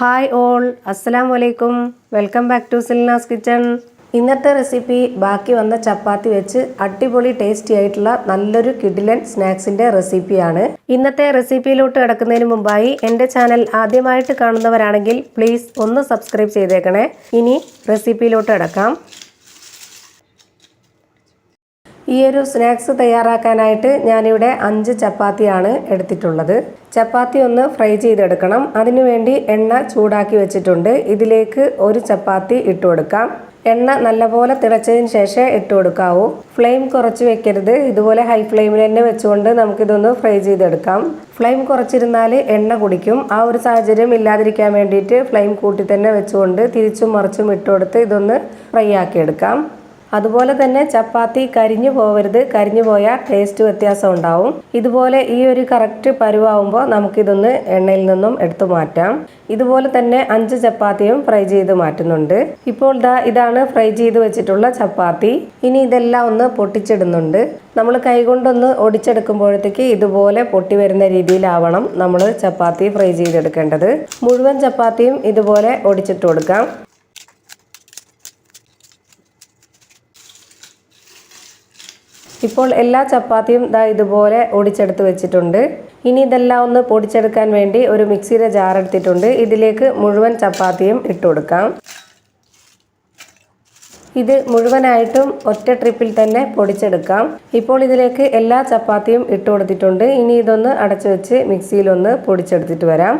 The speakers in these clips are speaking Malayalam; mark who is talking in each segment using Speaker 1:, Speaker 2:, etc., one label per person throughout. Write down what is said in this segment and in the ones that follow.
Speaker 1: ഹായ് ഓൾ അസ്സലാം വലൈക്കും welcome back to Silnas kitchen ഇന്നത്തെ റെസിപ്പി ബാക്കി വന്ന ചപ്പാത്തി വെച്ച് അടിപൊളി ടേസ്റ്റി ആയിട്ടുള്ള നല്ലൊരു കിഡിലൻ സ്നാക്സിന്റെ റെസിപ്പിയാണ് ഇന്നത്തെ റെസിപ്പിയിലോട്ട് കിടക്കുന്നതിന് മുമ്പായി എന്റെ ചാനൽ ആദ്യമായിട്ട് കാണുന്നവരാണെങ്കിൽ പ്ലീസ് ഒന്ന് സബ്സ്ക്രൈബ് ചെയ്തേക്കണേ. ഇനി റെസിപ്പിയിലോട്ട് കിടക്കാം. ഈ ഒരു സ്നാക്സ് തയ്യാറാക്കാനായിട്ട് ഞാനിവിടെ അഞ്ച് ചപ്പാത്തിയാണ് എടുത്തിട്ടുള്ളത്. ചപ്പാത്തി ഒന്ന് ഫ്രൈ ചെയ്തെടുക്കണം. അതിനുവേണ്ടി എണ്ണ ചൂടാക്കി വെച്ചിട്ടുണ്ട്. ഇതിലേക്ക് ഒരു ചപ്പാത്തി ഇട്ട് കൊടുക്കാം. എണ്ണ നല്ലപോലെ തിളച്ചതിന് ശേഷം ഇട്ട് കൊടുക്കാവൂ. ഫ്ലെയിം കുറച്ച് വെക്കരുത്. ഇതുപോലെ ഹൈ ഫ്ലെയിമിൽ തന്നെ വെച്ചുകൊണ്ട് നമുക്കിതൊന്ന് ഫ്രൈ ചെയ്തെടുക്കാം. ഫ്ലെയിം കുറച്ചിരുന്നാൽ എണ്ണ കുടിക്കും. ആ ഒരു സാഹചര്യം ഇല്ലാതിരിക്കാൻ വേണ്ടിയിട്ട് ഫ്ലെയിം കൂട്ടി തന്നെ വെച്ചുകൊണ്ട് തിരിച്ചും മറിച്ചും ഇട്ട് കൊടുത്ത് ഇതൊന്ന് ഫ്രൈ ആക്കി എടുക്കാം അതുപോലെ തന്നെ ചപ്പാത്തി കരിഞ്ഞു പോവരുത്. കരിഞ്ഞു പോയാൽ ടേസ്റ്റ് വ്യത്യാസം ഉണ്ടാവും. ഇതുപോലെ ഈ ഒരു കറക്റ്റ് പരുവാകുമ്പോൾ നമുക്കിതൊന്ന് എണ്ണയിൽ നിന്നും എടുത്തു മാറ്റാം. ഇതുപോലെ തന്നെ അഞ്ച് ചപ്പാത്തിയും ഫ്രൈ ചെയ്ത് മാറ്റുന്നുണ്ട്. ഇപ്പോൾ ദാ ഇതാണ് ഫ്രൈ ചെയ്ത് വെച്ചിട്ടുള്ള ചപ്പാത്തി. ഇനി ഇതെല്ലാം ഒന്ന് പൊട്ടിച്ചിടുന്നുണ്ട്. നമ്മൾ കൈകൊണ്ടൊന്ന് ഒടിച്ചെടുക്കുമ്പോഴത്തേക്ക് ഇതുപോലെ പൊട്ടി വരുന്ന രീതിയിലാവണം നമ്മൾ ചപ്പാത്തി ഫ്രൈ ചെയ്തെടുക്കേണ്ടത്. മുഴുവൻ ചപ്പാത്തിയും ഇതുപോലെ ഒടിച്ചിട്ട് കൊടുക്കാം. ഇപ്പോൾ എല്ലാ ചപ്പാത്തിയും ദാ ഇതുപോലെ ഒടിച്ചെടുത്ത് വെച്ചിട്ടുണ്ട്. ഇനി ഇതെല്ലാം ഒന്ന് പൊടിച്ചെടുക്കാൻ വേണ്ടി ഒരു മിക്സിയുടെ ജാർ എടുത്തിട്ടുണ്ട്. ഇതിലേക്ക് മുഴുവൻ ചപ്പാത്തിയും ഇട്ട് കൊടുക്കാം. ഇത് മുഴുവനായിട്ടും ഒറ്റ ട്രിപ്പിൽ തന്നെ പൊടിച്ചെടുക്കാം. ഇപ്പോൾ ഇതിലേക്ക് എല്ലാ ചപ്പാത്തിയും ഇട്ട് കൊടുത്തിട്ടുണ്ട്. ഇനി ഇതൊന്ന് അടച്ചു വെച്ച് മിക്സിയിലൊന്ന് പൊടിച്ചെടുത്തിട്ട് വരാം.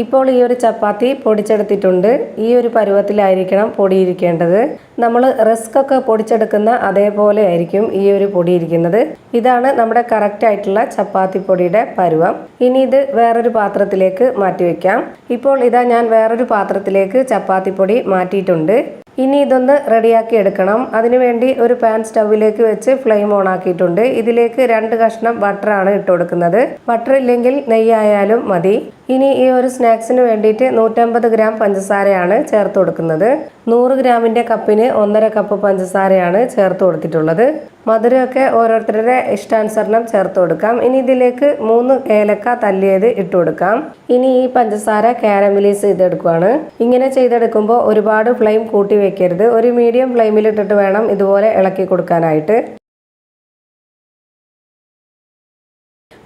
Speaker 1: ഇപ്പോൾ ഈ ഒരു ചപ്പാത്തി പൊടിച്ചെടുത്തിട്ടുണ്ട്. ഈ ഒരു പരുവത്തിലായിരിക്കണം പൊടിയിരിക്കേണ്ടത്. നമ്മൾ റിസ്ക് ഒക്കെ പൊടിച്ചെടുക്കുന്ന അതേപോലെ ആയിരിക്കും ഈ ഒരു പൊടി ഇരിക്കുന്നത് ഇതാണ് നമ്മുടെ കറക്റ്റ് ആയിട്ടുള്ള ചപ്പാത്തി പൊടിയുടെ പരുവം. ഇനി ഇത് വേറൊരു പാത്രത്തിലേക്ക് മാറ്റി വെക്കാം. ഇപ്പോൾ ഇതാ ഞാൻ വേറൊരു പാത്രത്തിലേക്ക് ചപ്പാത്തി പൊടി മാറ്റിയിട്ടുണ്ട്. ഇനി ഇതൊന്ന് റെഡിയാക്കി എടുക്കണം. അതിനുവേണ്ടി ഒരു പാൻ സ്റ്റൗവിലേക്ക് വെച്ച് ഫ്ലെയിം ഓൺ ആക്കിയിട്ടുണ്ട്. ഇതിലേക്ക് രണ്ട് കഷ്ണം ബട്ടറാണ് ഇട്ട് കൊടുക്കുന്നത്. ബട്ടർ ഇല്ലെങ്കിൽ നെയ്യായാലും മതി. ഇനി ഈ ഒരു സ്നാക്സിന് വേണ്ടിയിട്ട് നൂറ്റമ്പത് ഗ്രാം പഞ്ചസാരയാണ് ചേർത്ത് കൊടുക്കുന്നത്. നൂറ് ഗ്രാമിന്റെ കപ്പിന് ഒന്നര കപ്പ് പഞ്ചസാരയാണ് ചേർത്ത് കൊടുത്തിട്ടുള്ളത്. മധുരമൊക്കെ ഓരോരുത്തരുടെ ഇഷ്ടാനുസരണം ചേർത്ത് കൊടുക്കാം. ഇനി ഇതിലേക്ക് മൂന്ന് ഏലക്ക തല്ലിയത് ഇട്ട് കൊടുക്കാം. ഇനി ഈ പഞ്ചസാര കാരമലൈസ് ചെയ്തെടുക്കുകയാണ് ഇങ്ങനെ ചെയ്തെടുക്കുമ്പോൾ ഒരുപാട് ഫ്ലെയിം കൂട്ടി വെക്കരുത്. ഒരു മീഡിയം ഫ്ലെയിമിൽ ഇട്ടിട്ട് വേണം ഇതുപോലെ ഇളക്കി കൊടുക്കാനായിട്ട്.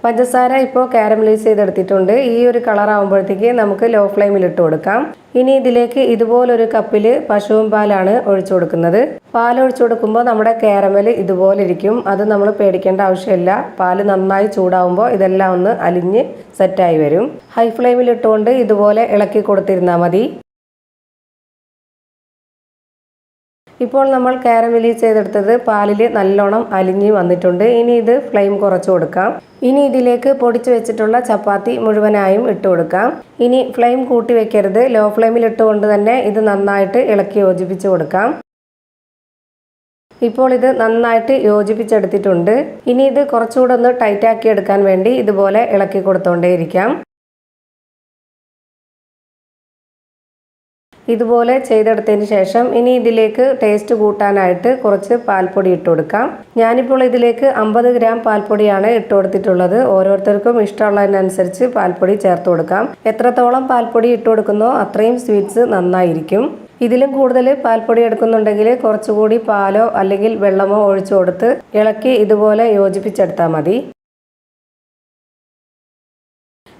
Speaker 1: പഞ്ചസാര ഇപ്പോൾ കാരമലൈസ് ചെയ്തെടുത്തിട്ടുണ്ട്. ഈ ഒരു കളർ ആകുമ്പോഴത്തേക്ക് നമുക്ക് ലോ ഫ്ലെയിമിൽ ഇട്ട് കൊടുക്കാം. ഇനി ഇതിലേക്ക് ഇതുപോലൊരു കപ്പിൽ പശുവും പാലാണ് ഒഴിച്ചു കൊടുക്കുന്നത്. പാൽ ഒഴിച്ചു കൊടുക്കുമ്പോൾ നമ്മുടെ കാരമൽ ഇതുപോലെ ഇരിക്കും. അത് നമ്മൾ പേടിക്കേണ്ട ആവശ്യമില്ല. പാൽ നന്നായി ചൂടാവുമ്പോൾ ഇതെല്ലാം ഒന്ന് അലിഞ്ഞ് സെറ്റായി വരും. ഹൈ ഫ്ലെയിമിൽ ഇട്ടുകൊണ്ട് ഇതുപോലെ ഇളക്കി കൊടുത്തിരുന്നാൽ മതി. ഇപ്പോൾ നമ്മൾ കാരമലൈസ് ചെയ്തെടുത്തത് പാലിൽ നല്ലോണം അലിഞ്ഞ് വന്നിട്ടുണ്ട്. ഇനി ഇത് ഫ്ലെയിം കുറച്ച് കൊടുക്കാം. ഇനി ഇതിലേക്ക് പൊടിച്ചു വെച്ചിട്ടുള്ള ചപ്പാത്തി മുഴുവനായും ഇട്ട് കൊടുക്കാം. ഇനി ഫ്ലെയിം കൂട്ടി വെക്കരുത്. ലോ ഫ്ലെയിമിൽ ഇട്ടുകൊണ്ട് തന്നെ ഇത് നന്നായിട്ട് ഇളക്കി യോജിപ്പിച്ച് കൊടുക്കാം. ഇപ്പോൾ ഇത് നന്നായിട്ട് യോജിപ്പിച്ചെടുത്തിട്ടുണ്ട്. ഇനി ഇത് കുറച്ചുകൂടെ ഒന്ന് ടൈറ്റാക്കി എടുക്കാൻ വേണ്ടി ഇതുപോലെ ഇളക്കി കൊടുത്തോണ്ടേയിരിക്കാം. ഇതുപോലെ ചെയ്തെടുത്തതിന് ശേഷം ഇനി ഇതിലേക്ക് ടേസ്റ്റ് കൂട്ടാനായിട്ട് കുറച്ച് പാൽപ്പൊടി ഇട്ട് കൊടുക്കാം. ഞാനിപ്പോൾ ഇതിലേക്ക് അമ്പത് ഗ്രാം പാൽപ്പൊടിയാണ് ഇട്ട് കൊടുത്തിട്ടുള്ളത്. ഓരോരുത്തർക്കും ഇഷ്ടമുള്ളതിനനുസരിച്ച് പാൽപ്പൊടി ചേർത്ത് കൊടുക്കാം. എത്രത്തോളം പാൽപ്പൊടി ഇട്ട് കൊടുക്കുന്നോ അത്രയും സ്വീറ്റ്സ് നന്നായിരിക്കും. ഇതിലും കൂടുതൽ പാൽപ്പൊടി എടുക്കുന്നുണ്ടെങ്കിൽ കുറച്ചുകൂടി പാലോ അല്ലെങ്കിൽ വെള്ളമോ ഒഴിച്ചു കൊടുത്ത് ഇളക്കി ഇതുപോലെ യോജിപ്പിച്ചെടുത്താൽ മതി.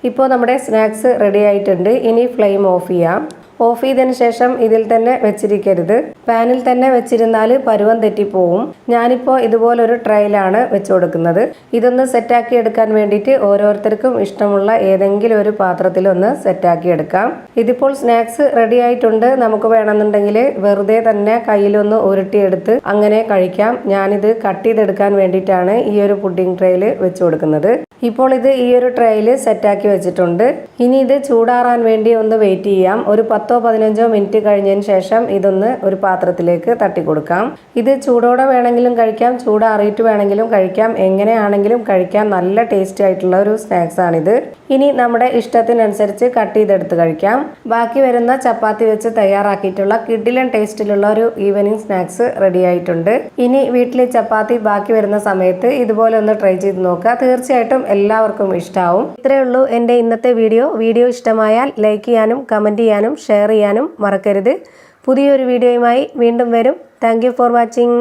Speaker 1: ഇപ്പോൾ നമ്മുടെ സ്നാക്സ് റെഡി ആയിട്ടുണ്ട്. ഇനി ഫ്ലെയിം ഓഫ് ചെയ്യാം. ഓഫ് ചെയ്തതിന് ശേഷം ഇതിൽ തന്നെ വെച്ചിരിക്കരുത്. പാനിൽ തന്നെ വെച്ചിരുന്നാൽ പരുവം തെറ്റിപ്പോവും. ഞാനിപ്പോൾ ഇതുപോലൊരു ട്രൈയിലാണ് വെച്ച് കൊടുക്കുന്നത് ഇതൊന്ന് സെറ്റാക്കി എടുക്കാൻ വേണ്ടിയിട്ട് ഓരോരുത്തർക്കും ഇഷ്ടമുള്ള ഏതെങ്കിലും ഒരു പാത്രത്തിലൊന്ന് സെറ്റാക്കി എടുക്കാം. ഇതിപ്പോൾ സ്നാക്സ് റെഡി ആയിട്ടുണ്ട്. നമുക്ക് വേണമെന്നുണ്ടെങ്കിൽ വെറുതെ തന്നെ കയ്യിലൊന്ന് ഉരുട്ടിയെടുത്ത് അങ്ങനെ കഴിക്കാം. ഞാനിത് കട്ട് ചെയ്തെടുക്കാൻ വേണ്ടിയിട്ടാണ് ഈ ഒരു പുഡിംഗ് ട്രേയിൽ വെച്ച് കൊടുക്കുന്നത് ഇപ്പോൾ ഇത് ഈ ഒരു ട്രേയിൽ സെറ്റാക്കി വെച്ചിട്ടുണ്ട്. ഇനി ഇത് ചൂടാറാൻ വേണ്ടി ഒന്ന് വെയിറ്റ് ചെയ്യാം. ഒരു പത്തോ പതിനഞ്ചോ മിനിറ്റ് കഴിഞ്ഞതിന് ശേഷം ഇതൊന്ന് ഒരു പാത്രത്തിലേക്ക് തട്ടി കൊടുക്കാം ഇത് ചൂടോടെ വേണമെങ്കിലും കഴിക്കാം ചൂടാറിയിട്ട് വേണമെങ്കിലും കഴിക്കാം എങ്ങനെയാണെങ്കിലും കഴിക്കാൻ നല്ല ടേസ്റ്റി ആയിട്ടുള്ള ഒരു സ്നാക്സ് ആണിത്. ഇനി നമ്മുടെ ഇഷ്ടത്തിനനുസരിച്ച് കട്ട് ചെയ്തെടുത്ത് കഴിക്കാം. ബാക്കി വരുന്ന ചപ്പാത്തി വെച്ച് തയ്യാറാക്കിയിട്ടുള്ള കിഡിലൻ ടേസ്റ്റിലുള്ള ഒരു ഈവനിങ് സ്നാക്സ് റെഡി ആയിട്ടുണ്ട്. ഇനി വീട്ടിലെ ചപ്പാത്തി ബാക്കി വരുന്ന സമയത്ത് ഇതുപോലെ ഒന്ന് ട്രൈ ചെയ്ത് നോക്കുക. തീർച്ചയായിട്ടും എല്ലാവർക്കും ഇഷ്ടമാവും ഇത്രയേ ഉള്ളൂ എന്റെ ഇന്നത്തെ വീഡിയോ വീഡിയോ ഇഷ്ടമായാൽ ലൈക്ക് ചെയ്യാനും കമന്റ് ചെയ്യാനും ഷെയർ ചെയ്യാനും മറക്കരുത്. പുതിയൊരു വീഡിയോയുമായി വീണ്ടും വരും. Thank for watching